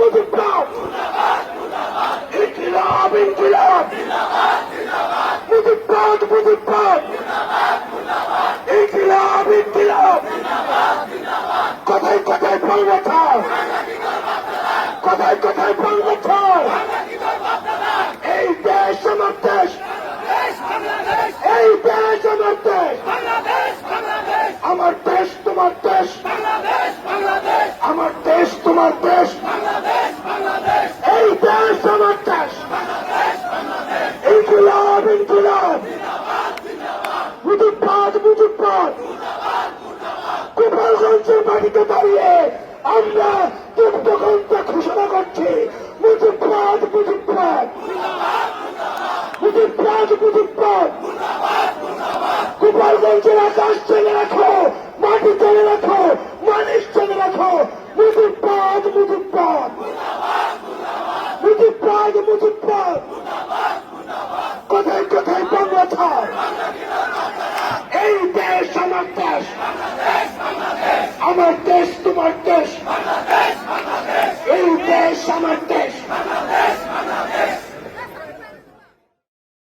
মুজিবরাও ইনকিলাব ইনকিলাব মুজিবরাও মুজিবরাও ইনকিলাব ইনকিলাব কথায় কথায় ফল বাঁচাও কথায় কথায় ফল বাঁচাও এই দেশ আমার দেশ এই দেশ আমার দেশ আমার দেশ তোমার দেশ আমার দেশ তোমার দেশ ইনকুলাব মুজিবাদ মুজিবাদ গোপালগঞ্জের মাটিতে দাঁড়িয়ে আমরা যুক্তগ্রন্থ ঘোষণা করছি মুজিবাদ মুজিবাদ মুজিবাদ মুজিবাদ গোপালগঞ্জের আকাশ চেনে রাখো, মাটি চেনে রাখো মানুষ চেনে রাখো। মুজিবাদ মুজিবাদ মুজিবাদ মুজিবাদ কোথায় কোথায় বাংলা থাক এই দেশ আমার দেশ। আমার দেশ তোমার দেশ। এই দেশ আমার দেশ